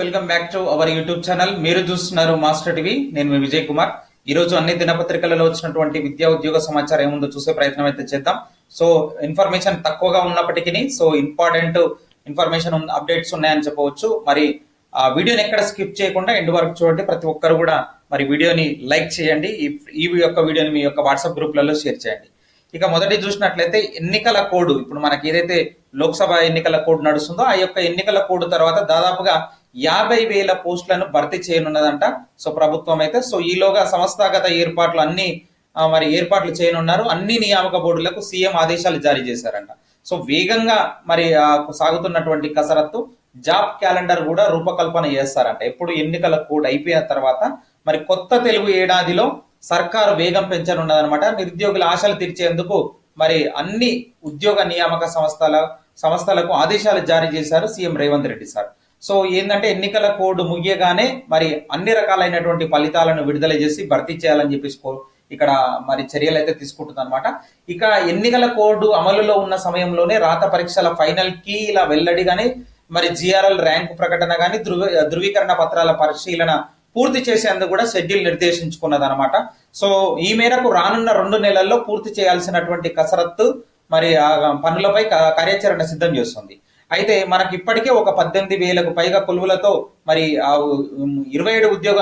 Welcome back to our YouTube channel మీరు చూస్తున్నారు master TV నేను మీ విజయ్ కుమార్. ఈ రోజు అన్ని దినపత్రికలలో వచ్చినటువంటి విద్యా ఉద్యోగ సమాచారం ఏముందో చూసే ప్రయత్నం అయితే చేద్దాం. సో ఇన్ఫర్మేషన్ తక్కువగా ఉన్నప్పటికీ సో ఇంపార్టెంట్ ఇన్ఫర్మేషన్ అప్డేట్స్ ఉన్నాయని చెప్పవచ్చు. మరి ఆ వీడియోని ఎక్కడ స్కిప్ చేయకుండా ఎండ్ వరకు చూడండి. ప్రతి ఒక్కరు కూడా మరి వీడియోని లైక్ చేయండి. ఈ యొక్క వీడియోని మీ యొక్క వాట్సాప్ గ్రూప్లలో షేర్ చేయండి. ఇక మొదటి చూసినట్లయితే ఎన్నికల కోడ్ ఇప్పుడు మనకి ఏదైతే లోక్సభ ఎన్నికల కోడ్ నడుస్తుందో ఆ యొక్క ఎన్నికల కోడ్ తర్వాత దాదాపుగా యాభై వేల పోస్టులను భర్తీ చేయనున్నదంట. సో ప్రభుత్వం అయితే సో ఈలోగా సంస్థాగత ఏర్పాట్లు అన్ని మరి ఏర్పాట్లు చేయనున్నారు. అన్ని నియామక బోర్డులకు సీఎం ఆదేశాలు జారీ చేశారంట. సో వేగంగా మరి సాగుతున్నటువంటి కసరత్తు జాబ్ క్యాలెండర్ కూడా రూపకల్పన చేస్తారంట. ఎప్పుడు ఎన్నికల కోడ్ అయిపోయిన తర్వాత మరి కొత్త తెలుగు ఏడాదిలో సర్కారు వేగం పెంచనున్నదన్నమాట. నిరుద్యోగుల ఆశలు తీర్చేందుకు మరి అన్ని ఉద్యోగ నియామక సంస్థల సంస్థలకు ఆదేశాలు జారీ చేశారు CM Revanth Reddy sir. So ఏంటంటే ఎన్నికల కోడ్ ముగియగానే మరి అన్ని రకాలైనటువంటి ఫలితాలను విడుదల చేసి భర్తీ చేయాలని చెప్పేసి ఇక్కడ మరి చర్యలు అయితే తీసుకుంటుంది అనమాట ఇక ఎన్నికల కోడ్ అమలులో ఉన్న సమయంలోనే రాత పరీక్షల ఫైనల్కి ఇలా వెల్లడిగానే మరి జిఆర్ఎల్ ర్యాంకు ప్రకటన కానీ ధృవ ధృవీకరణ పత్రాల పరిశీలన పూర్తి చేసేందుకు కూడా షెడ్యూల్ నిర్దేశించుకున్నది అనమాట సో ఈ మేరకు రానున్న రెండు నెలల్లో పూర్తి చేయాల్సినటువంటి కసరత్తు మరి ఆ పనులపై కార్యాచరణ సిద్ధం చేస్తుంది. అయితే మనకి ఇప్పటికే ఒక పద్దెనిమిది వేలకు పైగా కొలువులతో మరి ఆ ఇరవై ఏడు ఉద్యోగ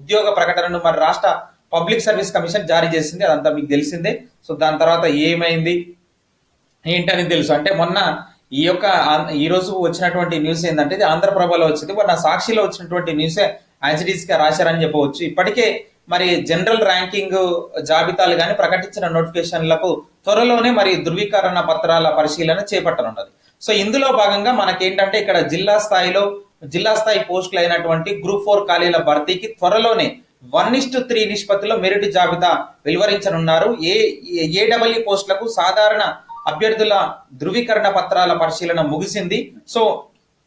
ఉద్యోగ ప్రకటనను మరి రాష్ట్ర పబ్లిక్ సర్వీస్ కమిషన్ జారీ చేసింది అదంతా మీకు తెలిసిందే. సో దాని తర్వాత ఏమైంది? ఏంటని తెలుసు. అంటే మొన్న ఈ యొక్క ఈ రోజు వచ్చినటువంటి న్యూస్ ఏంటంటే ఇది ఆంధ్రప్రభలో వచ్చింది. మొన్న సాక్షిలో వచ్చినటువంటి న్యూసే యాజిటీస్గా రాశారని చెప్పవచ్చు. ఇప్పటికే మరి జనరల్ ర్యాంకింగ్ జాబితాలు కానీ ప్రకటించిన నోటిఫికేషన్లకు త్వరలోనే మరి ధృవీకరణ పత్రాల పరిశీలన చేపట్టనున్నది. సో ఇందులో భాగంగా మనకేంటంటే ఇక్కడ జిల్లా స్థాయిలో జిల్లా స్థాయి పోస్టులు అయినటువంటి గ్రూప్ ఫోర్ ఖాళీల భర్తీకి త్వరలోనే వన్ ఇస్టు త్రీ నిష్పత్తిలో మెరిట్ జాబితా వెలువరించనున్నారు. ఏ ఏడబ్ల్యూ పోస్టులకు సాధారణ అభ్యర్థుల ధృవీకరణ పత్రాల పరిశీలన ముగిసింది. సో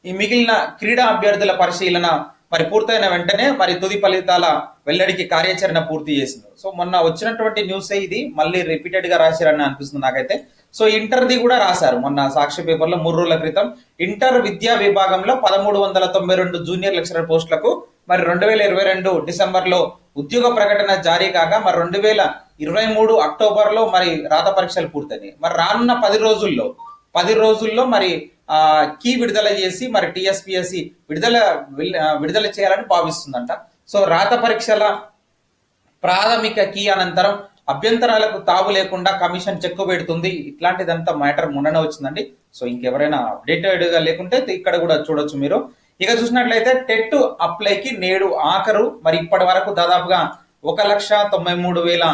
ఈ మిగిలిన క్రీడా అభ్యర్థుల పరిశీలన మరి పూర్తయిన వెంటనే మరి తుది ఫలితాల వెల్లడికి కార్యాచరణ పూర్తి చేసింది. సో మొన్న వచ్చినటువంటి న్యూస్ ఇది. మళ్ళీ రిపీటెడ్గా రాశారని అనిపిస్తుంది నాకైతే. సో ఇంటర్ది కూడా రాశారు. మొన్న సాక్షి పేపర్లో మూడు రోజుల క్రితం. ఇంటర్ విద్యా విభాగంలో పదమూడు వందల తొంభై రెండు జూనియర్ లెక్చరర్ పోస్టులకు మరి రెండు వేల ఇరవై రెండు డిసెంబర్లో ఉద్యోగ ప్రకటన జారీ కాగా మరి రెండు వేల ఇరవై మూడు అక్టోబర్లో మరి రాత పరీక్షలు పూర్తయినాయి. మరి రానున్న పది రోజుల్లో పది రోజుల్లో మరి ఆ కీ విడుదల చేసి మరి టిఎస్పిఎస్సి విడుదల విడుదల చేయాలని భావిస్తుందంట. సో రాత పరీక్షల ప్రాథమిక కీ అనంతరం అభ్యంతరాలకు తావు లేకుండా కమిషన్ చెక్కు పెడుతుంది. ఇట్లాంటిదంతా మ్యాటర్ మొన్ననే వచ్చిందండి. సో ఇంకెవరైనా అప్డేటెడ్గా లేకుంటే ఇక్కడ కూడా చూడొచ్చు మీరు. ఇక చూసినట్లయితే టెట్ అప్లైకి నేడు ఆఖరు. మరి ఇప్పటి వరకు దాదాపుగా ఒక లక్ష తొంభై మూడు వేల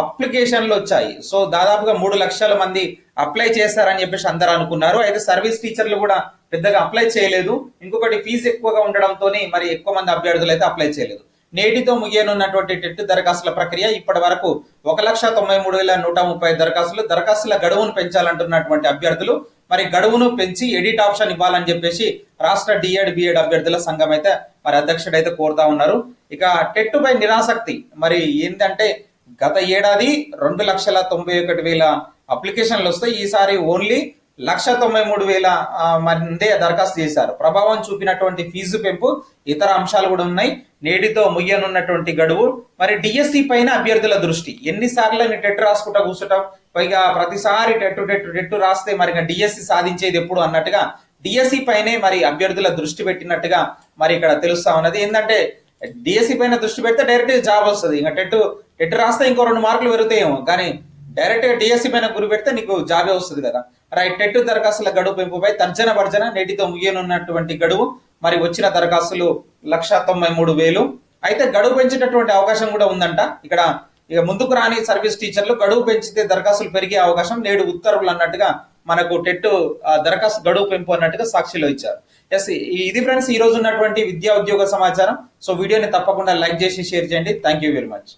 అప్లికేషన్లు వచ్చాయి. సో దాదాపుగా మూడు లక్షల మంది అప్లై చేశారని చెప్పేసి అందరూ అనుకున్నారు. అయితే సర్వీస్ టీచర్లు కూడా పెద్దగా అప్లై చేయలేదు. ఇంకొకటి ఫీజు ఎక్కువగా ఉండడంతో మరి ఎక్కువ మంది అభ్యర్థులు అయితే అప్లై చేయలేదు. నేటితో ముగియనున్నటువంటి టెట్ దరఖాస్తుల ప్రక్రియ ఇప్పటి వరకు ఒక లక్ష తొంభై మూడు వేల నూట ముప్పై దరఖాస్తులు దరఖాస్తుల గడువును పెంచాలంటున్నటువంటి అభ్యర్థులు. మరి గడువును పెంచి ఎడిట్ ఆప్షన్ ఇవ్వాలని చెప్పేసి రాష్ట్ర డిఎడ్ బిఎడ్ అభ్యర్థుల సంఘం అయితే మరి అధ్యక్షుడు అయితే కోరుతా ఉన్నారు. ఇక టెట్ పై నిరాసక్తి. మరి ఏంటంటే గత ఏడాది రెండు లక్షల తొంభై ఒకటి వేల అప్లికేషన్లు వస్తాయి ఈసారి ఓన్లీ లక్ష తొంభై మూడు వేల మందే దరఖాస్తు చేశారు. ప్రభావం చూపినటువంటి ఫీజు పెంపు ఇతర అంశాలు కూడా ఉన్నాయి. నేటితో ముయ్యనున్నటువంటి గడువు. మరి డిఎస్సి పైన అభ్యర్థుల దృష్టి. ఎన్నిసార్లు టెట్ రాసుకుంటా కూర్చుంటాం. పైగా ప్రతిసారి టెట్టు టెట్టు టెట్టు రాస్తే మరి డిఎస్సి సాధించేది ఎప్పుడు అన్నట్టుగా డిఎస్సి పైనే మరి అభ్యర్థుల దృష్టి పెట్టినట్టుగా మరి ఇక్కడ తెలుస్తా ఉన్నది. ఏంటంటే డిఎస్సి పైన దృష్టి పెడితే డైరెక్ట్ జాబ్ వస్తుంది. ఇంకా టెట్ టెట్ రాస్తే ఇంకో రెండు మార్కులు పెరుగుతాయేమో. కానీ డైరెక్ట్గా డిఎస్సి పైన గురి పెడితే నీకు జాబే వస్తుంది కదా. రైట్ టెట్ దరఖాస్తుల గడువు పెంపుపై తర్జన భర్జన నేటితో ముగియనున్నటువంటి గడువు. మరి వచ్చిన దరఖాస్తులు లక్ష తొంభై మూడు వేలు. అయితే గడువు పెంచేటటువంటి అవకాశం కూడా ఉందంట. ఇక్కడ ఇక ముందుకు రాని సర్వీస్ టీచర్లు గడువు పెంచితే దరఖాస్తులు పెరిగే అవకాశం నేడు ఉత్తర్వులు అన్నట్టుగా మనకు టెట్ దరఖాస్తు గడువు పెంపు అన్నట్టుగా సాక్షిలో ఇచ్చారు. ఎస్ ఇది ఫ్రెండ్స్ ఈ రోజు ఉన్నటువంటి విద్యా ఉద్యోగ సమాచారం. సో వీడియోని తప్పకుండా లైక్ చేసి షేర్ చేయండి. Thank you very much